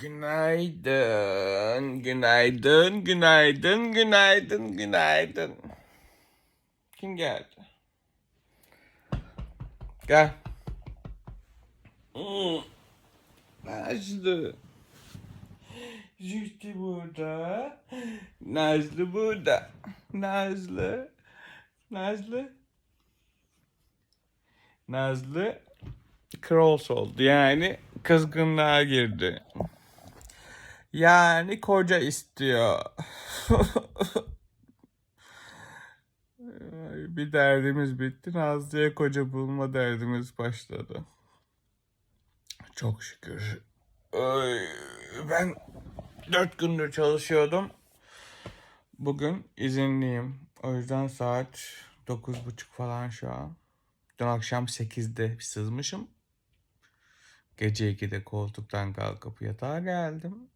Günaydın, günaydın, günaydın, günaydın, günaydın. Kim geldi? Gel. Hmm. Nazlı. Zühtü burada. Nazlı burada. Nazlı. Nazlı. Nazlı cross oldu. Yani kızgınlığa girdi. Yani koca istiyor. Bir derdimiz bitti. Nazlı'ya koca bulma derdimiz başladı. Çok şükür. Ben dört gündür çalışıyordum. Bugün izinliyim. O yüzden saat dokuz buçuk falan şu an. Dün akşam 8'de sızmışım. Gece 2'de koltuktan kalkıp yatağa geldim.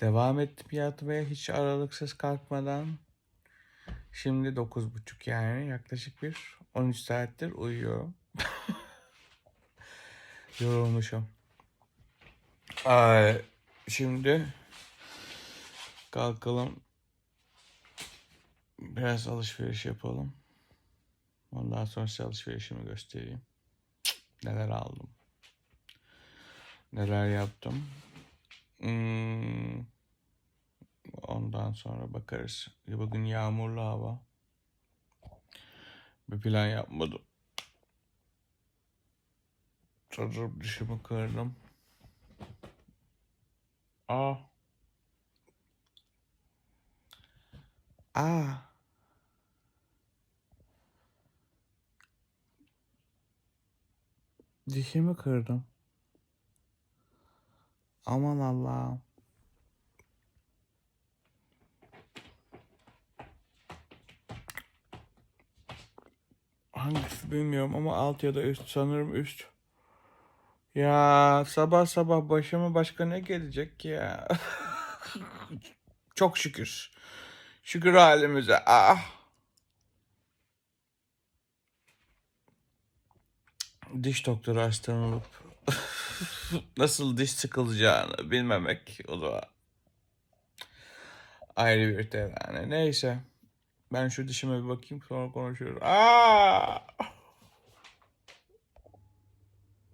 Devam ettim yatmaya hiç aralıksız kalkmadan. Şimdi 9.30 yani yaklaşık bir 13 saattir uyuyorum. Yorulmuşum. Ay, şimdi kalkalım. Biraz alışveriş yapalım. Ondan sonra size alışverişimi göstereyim. Neler aldım. Neler yaptım. Hmm. Ondan sonra bakarız. Bugün yağmurlu hava. Bir plan yapmadım. Çocuğum dişimi kırdım. Aa. Aa. Dişimi kırdım. Aman Allah'ım. Hangisi bilmiyorum ama alt ya da üst sanırım üst. Ya sabah sabah başıma başka ne gelecek ya? Çok şükür. Şükür halimize. Ah. Diş doktoru hastan olup nasıl diş sıkılacağını bilmemek o da ayrı bir terane. Neyse. Ben şu dişime bir bakayım sonra konuşuruz. Aa!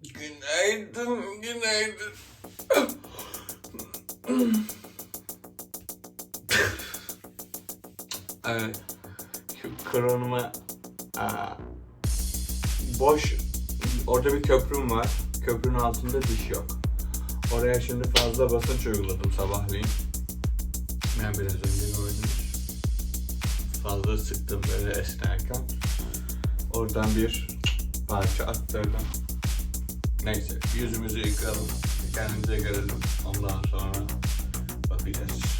Günaydın, günaydın. evet. Şu kronuma boş orada bir köprüm var. Köprünün altında diş yok. Oraya şimdi fazla basınç uyguladım sabahleyin. Yani biraz önce gördünüz. Fazla sıktım böyle esnerken. Oradan bir parça attırdım. Neyse yüzümüzü yıkayalım. Kendimize gelelim. Ondan sonra bakacağız.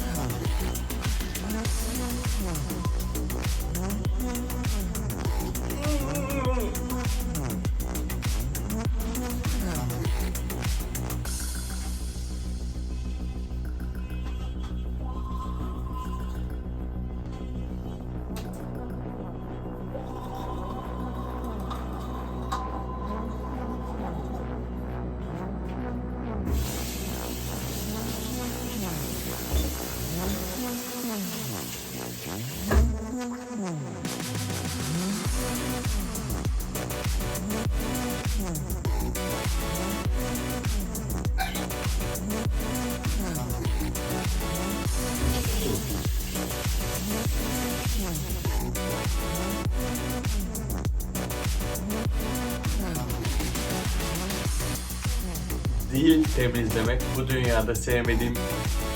Dil temizlemek bu dünyada sevmediğim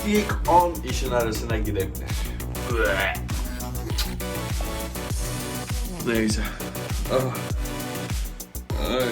ilk 10 işin arasına girebilir. Neyse. Ah. Ay.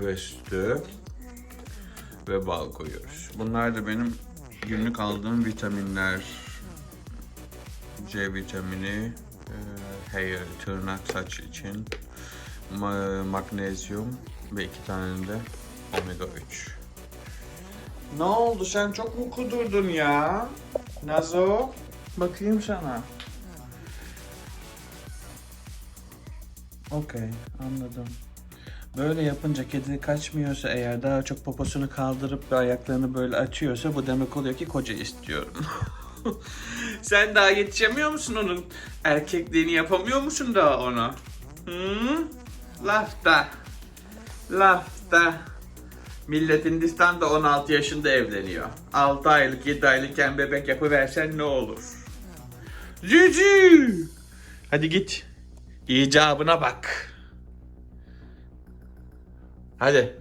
Kahve sütü ve bal koyuyoruz. Bunlar da benim günlük aldığım vitaminler. C vitamini, e, hair, tırnak, saç için, ma- magnezyum ve iki tane de omega 3. Ne oldu? Sen çok mu kudurdun ya? Nazo? Bakayım sana. Okey, anladım. Böyle yapınca kedi kaçmıyorsa eğer daha çok poposunu kaldırıp ve ayaklarını böyle açıyorsa bu demek oluyor ki koca istiyorum. Sen daha yetişemiyor musun onun erkekliğini yapamıyor musun daha ona? Hı? Lafta. Lafta. Millet Hindistan'da 16 yaşında evleniyor. 6 aylık 7 aylıkken bebek yapıversen ne olur? Cücü! Hadi git. İcabına bak. Hadi.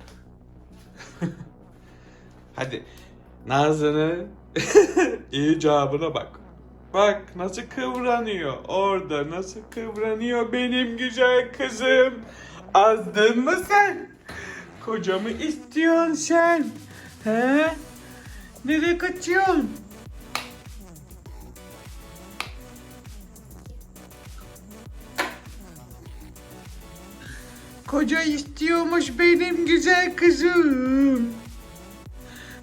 Hadi. Nazlı'nın icabına bak. Bak nasıl kıvranıyor. Orada nasıl kıvranıyor benim güzel kızım. Azdın mı sen? Kocamı istiyorsun sen. He? Nereye kaçıyorsun? Koca istiyormuş benim güzel kızım.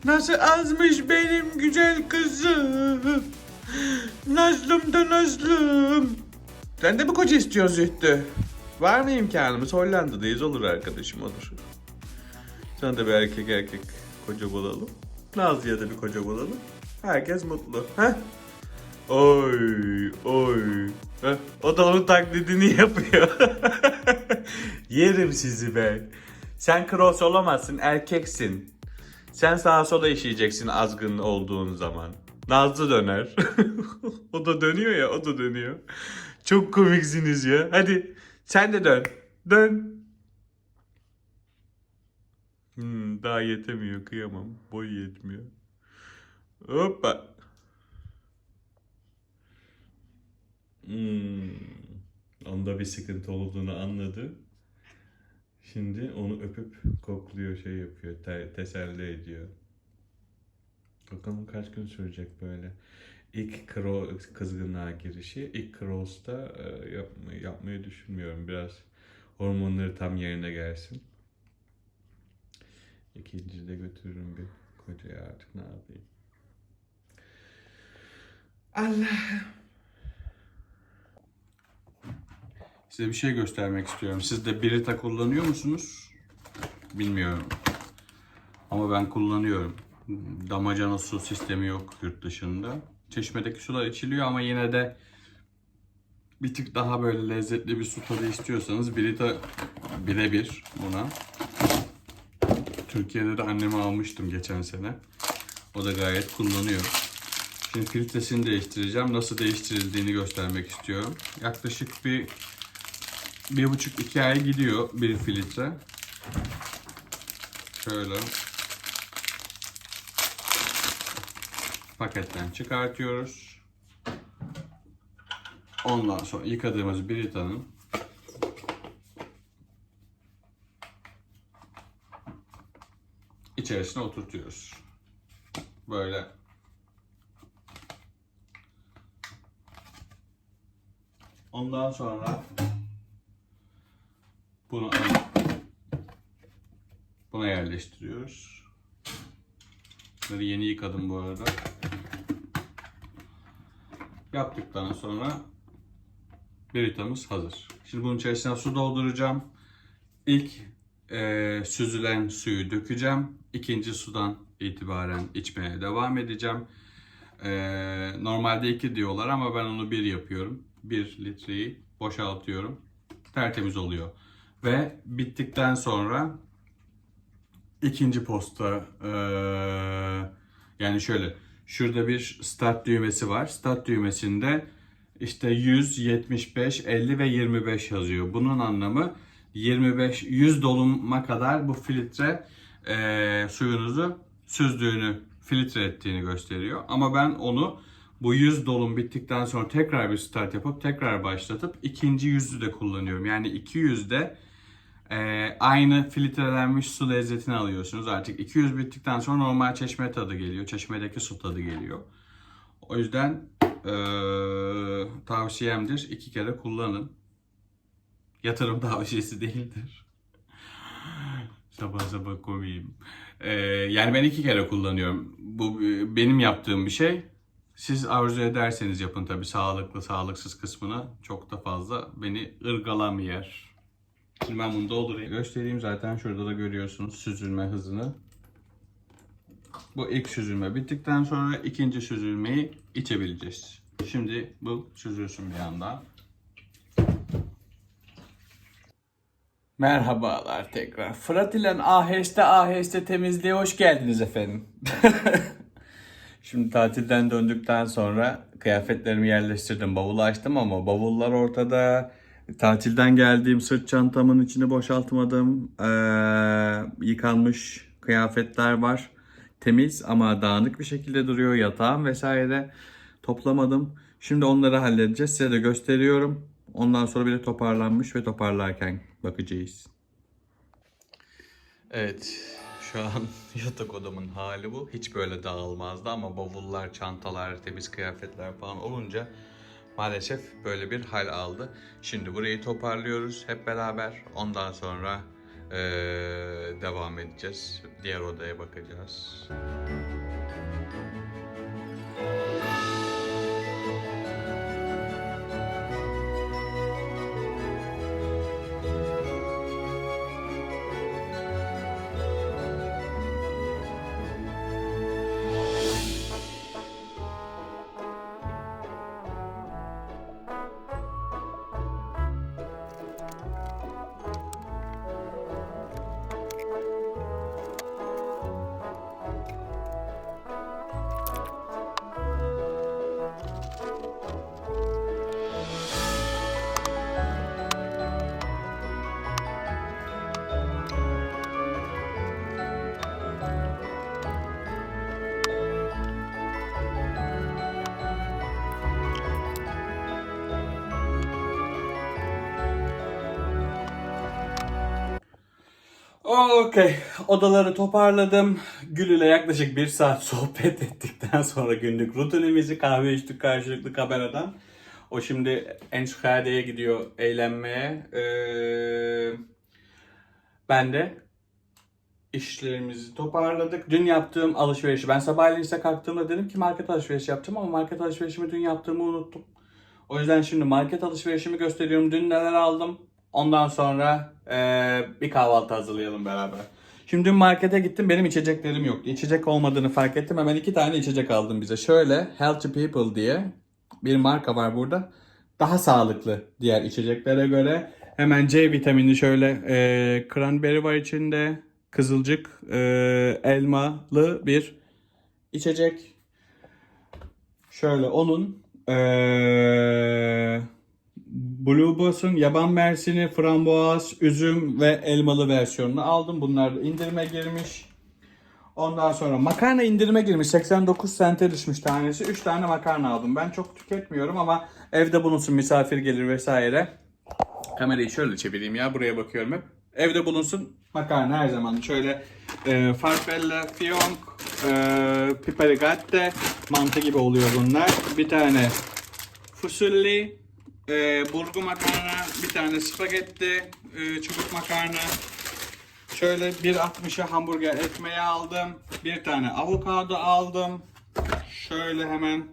Nasıl azmış benim güzel kızım. Nazlım da Nazlım. Sen de mi koca istiyorsun Zühtü? Var mı imkanımız? Hollanda'dayız olur arkadaşım olur. Sana da bir erkek erkek koca bulalım. Nazlı'ya da bir koca bulalım. Herkes mutlu. Heh? Oy, oy. O da onun taklidini yapıyor. Yerim sizi ben. Sen cross olamazsın, erkeksin. Sen sağa sola işeyeceksin azgın olduğun zaman. Nazlı döner. o da dönüyor ya, o da dönüyor. Çok komiksiniz ya. Hadi sen de dön. Dön. Hmm, daha yetemiyor, kıyamam. Boyu yetmiyor. Hoppa. Hmm. Onda bir sıkıntı olduğunu anladı. Şimdi onu öpüp kokluyor, şey yapıyor, te- teselli ediyor. Bakalım kaç gün sürecek böyle. İlk kro kızgınlığa girişi, ilk Kros'ta e, yapma, yapmayı düşünmüyorum. Biraz hormonları tam yerine gelsin. İkinci de götürürüm bir kocaya artık ne yapayım. Allah. Size bir şey göstermek istiyorum. Siz de Brita kullanıyor musunuz? Bilmiyorum. Ama ben kullanıyorum. Damacana su sistemi yok yurt dışında. Çeşmedeki sular içiliyor ama yine de bir tık daha böyle lezzetli bir su tadı istiyorsanız Brita birebir buna. Türkiye'de de anneme almıştım geçen sene. O da gayet kullanıyor. Şimdi filtresini değiştireceğim. Nasıl değiştirildiğini göstermek istiyorum. Yaklaşık bir bir buçuk iki ay gidiyor bir filtre. Şöyle paketten çıkartıyoruz. Ondan sonra yıkadığımız Brita'nın içerisine oturtuyoruz. Böyle Ondan sonra bunu buna yerleştiriyoruz. Bunları yeni yıkadım bu arada. Yaptıktan sonra biritamız hazır. Şimdi bunun içerisine su dolduracağım. İlk eee, süzülen suyu dökeceğim. İkinci sudan itibaren içmeye devam edeceğim. Eee, normalde iki diyorlar ama ben onu bir yapıyorum. Bir litreyi boşaltıyorum. Tertemiz oluyor. Ve bittikten sonra ikinci posta eee, yani şöyle şurada bir start düğmesi var. Start düğmesinde işte 100, 75, 50 ve 25 yazıyor. Bunun anlamı 25, 100 doluma kadar bu filtre eee, suyunuzu süzdüğünü, filtre ettiğini gösteriyor. Ama ben onu bu 100 dolum bittikten sonra tekrar bir start yapıp tekrar başlatıp ikinci yüzü de kullanıyorum. Yani 200'de ee, aynı filtrelenmiş su lezzetini alıyorsunuz. Artık 200 bittikten sonra normal çeşme tadı geliyor. Çeşmedeki su tadı geliyor. O yüzden ee, tavsiyemdir. iki kere kullanın. Yatırım tavsiyesi değildir. sabah sabah komiyim. Ee, yani ben iki kere kullanıyorum. Bu e, benim yaptığım bir şey. Siz arzu ederseniz yapın tabii sağlıklı sağlıksız kısmını çok da fazla beni ırgalamıyor. Şimdi ben bunu doldurayım. Göstereyim zaten şurada da görüyorsunuz süzülme hızını. Bu ilk süzülme bittikten sonra ikinci süzülmeyi içebileceğiz. Şimdi bu süzülsün bir yandan. Merhabalar tekrar. Fırat ile aheste aheste temizliğe hoş geldiniz efendim. Şimdi tatilden döndükten sonra kıyafetlerimi yerleştirdim. Bavulu açtım ama bavullar ortada. Tatilden geldiğim sırt çantamın içini boşaltmadım. Ee, yıkanmış kıyafetler var. Temiz ama dağınık bir şekilde duruyor. Yatağım vesaire toplamadım. Şimdi onları halledeceğiz. Size de gösteriyorum. Ondan sonra bir de toparlanmış ve toparlarken bakacağız. Evet, şu an yatak odamın hali bu. Hiç böyle dağılmazdı ama bavullar, çantalar, temiz kıyafetler falan olunca maalesef böyle bir hal aldı. Şimdi burayı toparlıyoruz hep beraber. Ondan sonra eee, devam edeceğiz. Diğer odaya bakacağız. Okey. Odaları toparladım. Gül ile yaklaşık bir saat sohbet ettikten sonra günlük rutinimizi kahve içtik karşılıklı kameradan. O şimdi Enschede'ye gidiyor eğlenmeye. Ee, ben de işlerimizi toparladık. Dün yaptığım alışverişi ben sabahleyin size kalktığımda dedim ki market alışverişi yapacağım ama market alışverişimi dün yaptığımı unuttum. O yüzden şimdi market alışverişimi gösteriyorum. Dün neler aldım. Ondan sonra eee, bir kahvaltı hazırlayalım beraber. Şimdi dün markete gittim. Benim içeceklerim yoktu. İçecek olmadığını fark ettim. Hemen iki tane içecek aldım bize. Şöyle Healthy People diye bir marka var burada. Daha sağlıklı diğer içeceklere göre. Hemen C vitamini şöyle eee cranberry var içinde. Kızılcık, eee, elmalı bir içecek. Şöyle onun eee Blue Boss'un yaban mersini, frambuaz, üzüm ve elmalı versiyonunu aldım. Bunlar da indirime girmiş. Ondan sonra makarna indirime girmiş. 89 sente düşmüş tanesi. 3 tane makarna aldım. Ben çok tüketmiyorum ama evde bulunsun misafir gelir vesaire. Kamerayı şöyle çevireyim ya buraya bakıyorum hep. Evde bulunsun makarna her zaman. Şöyle e, farfella, fiyonk, e, piperigatte, mantı gibi oluyor bunlar. Bir tane fusulli, e, burgu makarna, bir tane spagetti, e, çubuk makarna. Şöyle 1.60'a hamburger ekmeği aldım. Bir tane avokado aldım. Şöyle hemen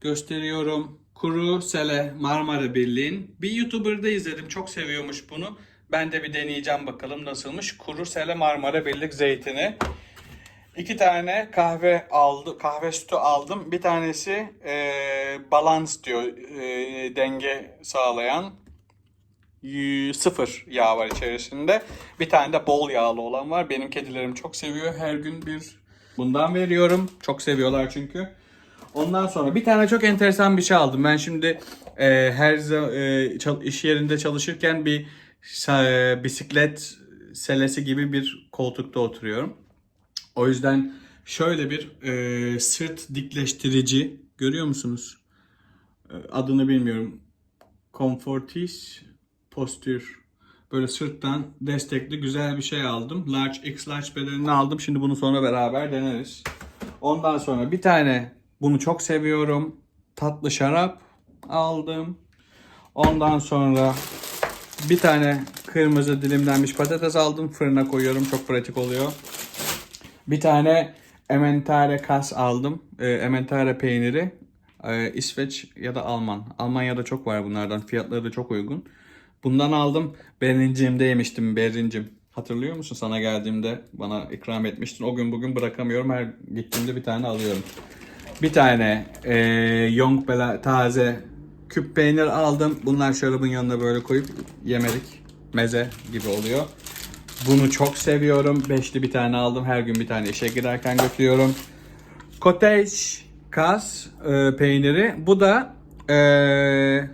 gösteriyorum. Kuru Sele Marmara Birliği'nin. Bir YouTuber'da izledim. Çok seviyormuş bunu. Ben de bir deneyeceğim bakalım nasılmış. Kuru Sele Marmara Birlik zeytini. İki tane kahve aldı, kahve sütü aldım. Bir tanesi eee balans diyor, eee, denge sağlayan. Sıfır yağ var içerisinde. Bir tane de bol yağlı olan var. Benim kedilerim çok seviyor. Her gün bir bundan veriyorum. Çok seviyorlar çünkü. Ondan sonra bir tane çok enteresan bir şey aldım. Ben şimdi e, her e, iş yerinde çalışırken bir e, bisiklet selesi gibi bir koltukta oturuyorum. O yüzden şöyle bir e, sırt dikleştirici görüyor musunuz? E, adını bilmiyorum. Comfortis postür. Böyle sırttan destekli güzel bir şey aldım. Large X large bedenini aldım. Şimdi bunu sonra beraber deneriz. Ondan sonra bir tane bunu çok seviyorum. Tatlı şarap aldım. Ondan sonra bir tane kırmızı dilimlenmiş patates aldım. Fırına koyuyorum. Çok pratik oluyor. Bir tane Emmentaler kas aldım. Ee, Emmentaler peyniri. Ee, İsveç ya da Alman. Almanya'da çok var bunlardan. Fiyatları da çok uygun. Bundan aldım. Berincim'de yemiştim. Berincim. Hatırlıyor musun sana geldiğimde bana ikram etmiştin. O gün bugün bırakamıyorum. Her gittiğimde bir tane alıyorum. Bir tane e, Yonk Bela taze küp peynir aldım. Bunlar şarabın yanına böyle koyup yemelik meze gibi oluyor. Bunu çok seviyorum. Beşli bir tane aldım. Her gün bir tane işe giderken götürüyorum. Cottage kas e, peyniri. Bu da e,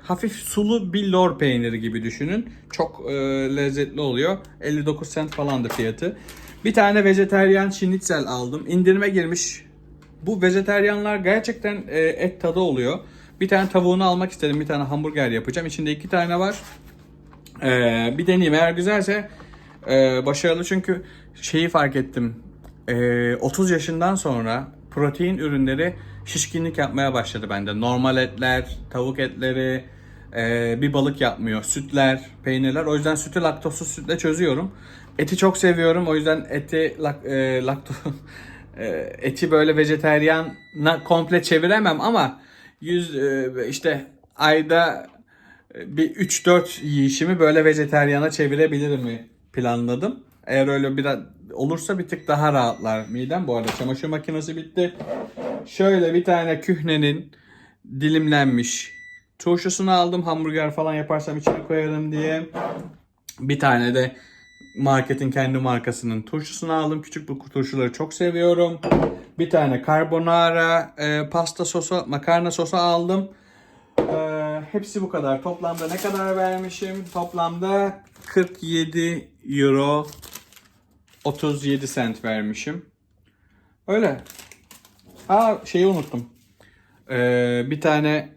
hafif sulu bir lor peyniri gibi düşünün. Çok e, lezzetli oluyor. 59 cent falandı fiyatı. Bir tane vejeteryan schnitzel aldım. İndirime girmiş. Bu vejeteryanlar gerçekten e, et tadı oluyor. Bir tane tavuğunu almak istedim. Bir tane hamburger yapacağım. İçinde iki tane var. Ee, bir deneyeyim eğer güzelse e, başarılı çünkü şeyi fark ettim. Ee, 30 yaşından sonra protein ürünleri şişkinlik yapmaya başladı bende. Normal etler, tavuk etleri, e, bir balık yapmıyor. Sütler, peynirler. O yüzden sütü laktozsuz sütle çözüyorum. Eti çok seviyorum. O yüzden eti lak, e, lakto e, eti böyle vejeteryanla komple çeviremem ama yüz e, işte ayda bir 3-4 yiyişimi böyle vejetaryana çevirebilir mi planladım. Eğer öyle biraz olursa bir tık daha rahatlar midem. Bu arada çamaşır makinesi bitti. Şöyle bir tane kühnenin dilimlenmiş turşusunu aldım. Hamburger falan yaparsam içine koyarım diye. Bir tane de marketin kendi markasının turşusunu aldım. Küçük bu turşuları çok seviyorum. Bir tane carbonara e, pasta sosu, makarna sosu aldım. Hepsi bu kadar. Toplamda ne kadar vermişim? Toplamda 47 euro 37 cent vermişim. Öyle. Ha şeyi unuttum. Ee, bir tane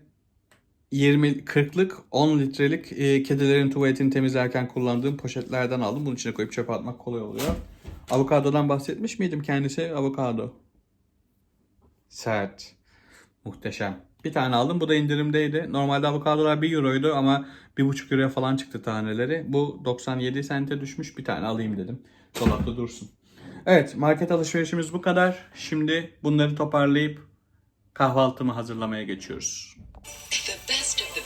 20 40'lık 10 litrelik e, kedilerin tuvaletini temizlerken kullandığım poşetlerden aldım. Bunun içine koyup çöpe atmak kolay oluyor. Avokadodan bahsetmiş miydim kendisi? Avokado. Sert. Muhteşem. Bir tane aldım. Bu da indirimdeydi. Normalde avokadolar 1 euroydu ama 1,5 euroya falan çıktı taneleri. Bu 97 sente düşmüş. Bir tane alayım dedim. Dolapta dursun. Evet market alışverişimiz bu kadar. Şimdi bunları toparlayıp kahvaltımı hazırlamaya geçiyoruz. The best of the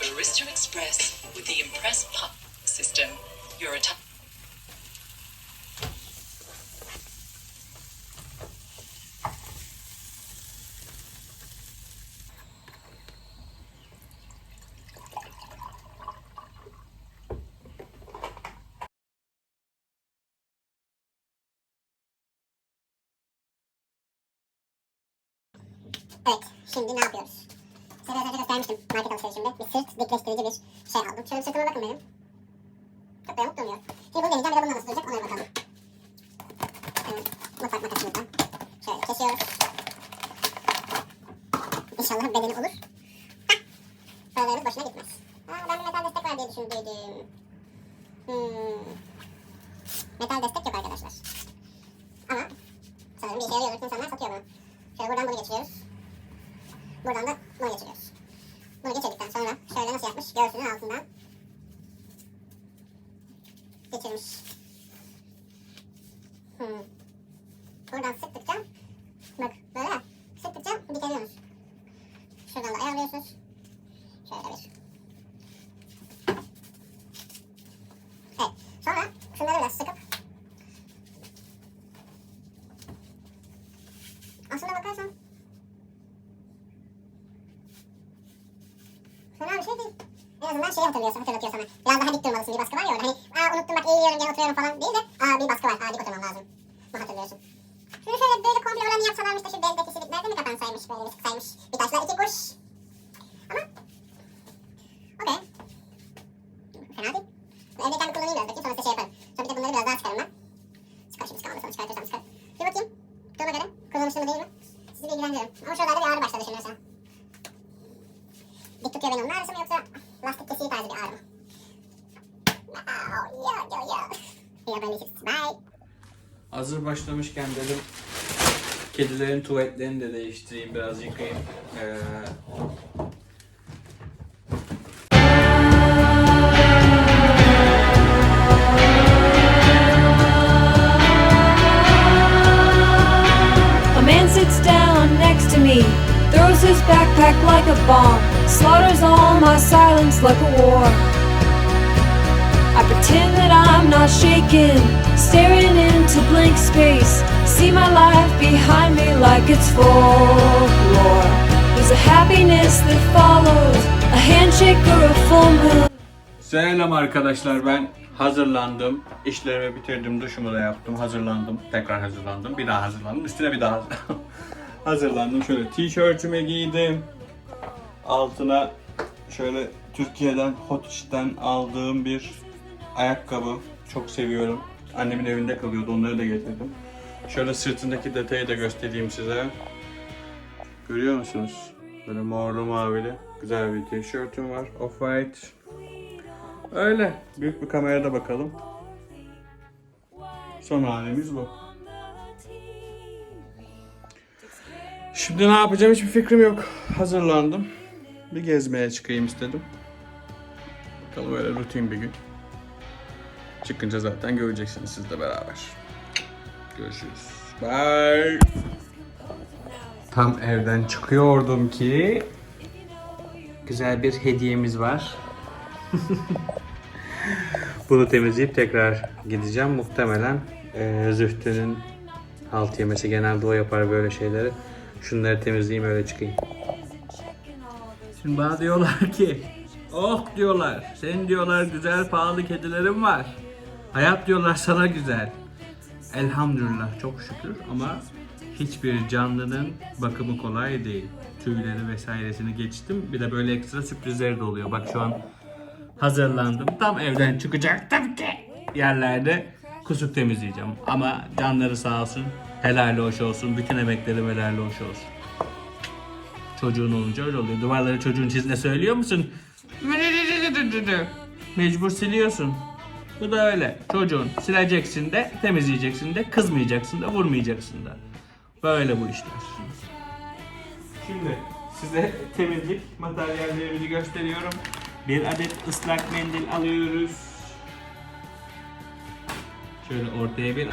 Evet, şimdi ne yapıyoruz? Size biraz önce göstermiştim market alışverişimde. Bir sırt dikleştirici bir şey aldım. Şöyle bir sırtıma bakın benim. Çok da yamuk durmuyor. Şimdi bunu deneyeceğim. Bir de bundan nasıl duracak bir bakalım. Evet, mutfak makasımızdan. Şöyle kesiyoruz. İnşallah bedeni olur. Hah! Paralarımız boşuna gitmez. Aa, ben bir metal destek var diye düşündüydüm. Hmm. Metal destek yok arkadaşlar. Ama sanırım bir işe yarıyor. İnsanlar satıyor bunu. Şöyle buradan bunu geçiriyoruz. Buradan da bunu geçiriyoruz. Bunu geçirdikten sonra şöyle nasıl yapmış göğsünün altından geçirmiş. Hmm. Buradan sıktıkça bak böyle sıktıkça bitiriyorsunuz. Şuradan da ayarlıyorsunuz. Şöyle bir. Evet. Sonra şunları biraz sıkıp aslında bakarsan Fena bir şey değil. En azından şeyi hatırlıyorsa, hatırlatıyor sana. Biraz daha dik durmalısın bir baskı var ya orada. Hani aa unuttum bak eğiliyorum gel oturuyorum falan değil de aa bir baskı var. Aa dik oturmam lazım. Bunu hatırlıyorsun. Şunu şöyle böyle komple oranı yapsalarmış da şu beldeki silikler de mi kapansaymış böyle bir sıksaymış. Bir taşla iki kuş. Ama okey. Fena değil. Bu Evdeyken bir kullanayım biraz bakayım sonra size şey yaparım. Sonra bir de bunları biraz daha çıkarım ben. Çıkar şimdi çıkamazsam çıkartırsam çıkar. Bir bakayım. Duruma göre kullanışlı mı değil mi? Sizi bilgilendiririm. Ama şuralarda bir ağrı başladı şimdi mesela. Dik tutuyor beni onun ağrısı mı yoksa lastik kesiği tarzı bir ağrı mı? Wow, yo yo yo. Yapabiliriz. Bye. Başlamışken dedim kedilerin tuvaletlerini de değiştireyim biraz yıkayayım. Ee, his backpack like a bomb, slaughters all my silence like a war. I pretend that I'm not shaken, staring into blank space. See my life behind me like it's folklore. There's a happiness that follows, a handshake or a full moon. Selam arkadaşlar ben hazırlandım. İşlerimi bitirdim, duşumu da yaptım, hazırlandım. Tekrar hazırlandım, bir daha hazırlandım. Üstüne bir daha hazırlandım. Şöyle tişörtümü giydim. Altına şöyle Türkiye'den Hot aldığım bir ayakkabı. Çok seviyorum. Annemin evinde kalıyordu, onları da getirdim. Şöyle sırtındaki detayı da göstereyim size. Görüyor musunuz? Böyle morlu mavili güzel bir tişörtüm var. Off-white. Öyle. Büyük bir kamerada bakalım. Son halimiz bu. Şimdi ne yapacağım hiçbir fikrim yok. Hazırlandım. Bir gezmeye çıkayım istedim. Bakalım öyle rutin bir gün. Çıkınca zaten göreceksiniz sizle beraber. Görüşürüz. Bye. Tam evden çıkıyordum ki güzel bir hediyemiz var. Bunu temizleyip tekrar gideceğim. Muhtemelen e, Zühtü'nün halt yemesi genelde o yapar böyle şeyleri. Şunları temizleyeyim öyle çıkayım. Şimdi bana diyorlar ki Oh diyorlar. Senin diyorlar güzel pahalı kedilerin var. Hayat diyorlar sana güzel. Elhamdülillah çok şükür ama hiçbir canlının bakımı kolay değil. Tüyleri vesairesini geçtim. Bir de böyle ekstra sürprizleri de oluyor. Bak şu an hazırlandım. Tam evden çıkacaktım ki yerlerde kusuk temizleyeceğim. Ama canları sağ olsun. Helal hoş olsun. Bütün emeklerim helal hoş olsun. Çocuğun olunca öyle oluyor. Duvarları çocuğun çizdiğinde söylüyor musun? Mecbur siliyorsun. Bu da öyle. Çocuğun sileceksin de, temizleyeceksin de, kızmayacaksın da, vurmayacaksın da. Böyle bu işler. Şimdi size temizlik materyallerimizi gösteriyorum. Bir adet ıslak mendil alıyoruz. Şöyle ortaya bir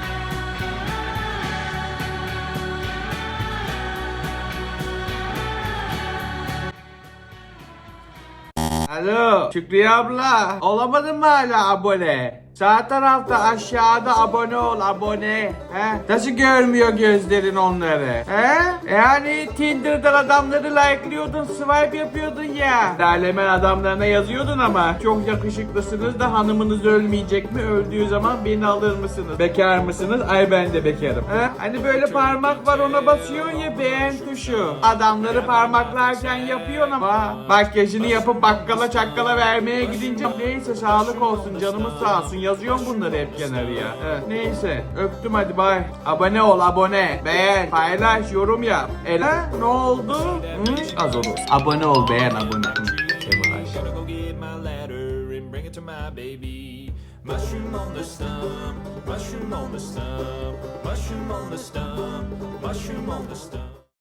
Alo Şükriye abla olamadın mı hala abone? Sağ tarafta aşağıda abone ol abone. He? Nasıl görmüyor gözlerin onları? He? Yani Tinder'dan adamları like'lıyordun, swipe yapıyordun ya. Derlemen adamlarına yazıyordun ama. Çok yakışıklısınız da hanımınız ölmeyecek mi? Öldüğü zaman beni alır mısınız? Bekar mısınız? Ay ben de bekarım. He? Hani böyle parmak var ona basıyorsun ya beğen tuşu. Adamları parmaklarken yapıyorsun ama makyajını yapıp bakkala çakkala vermeye gidince neyse sağlık olsun canımız sağ olsun yazıyorum bunları hep kenarıya. Evet, neyse öptüm hadi bay. Abone ol abone. Beğen, paylaş, yorum yap. Ela ne oldu? Hı? Az olur. Abone ol beğen abone. Hı. Mushroom on the stump, mushroom on the stump, mushroom on the stump, mushroom on the stump.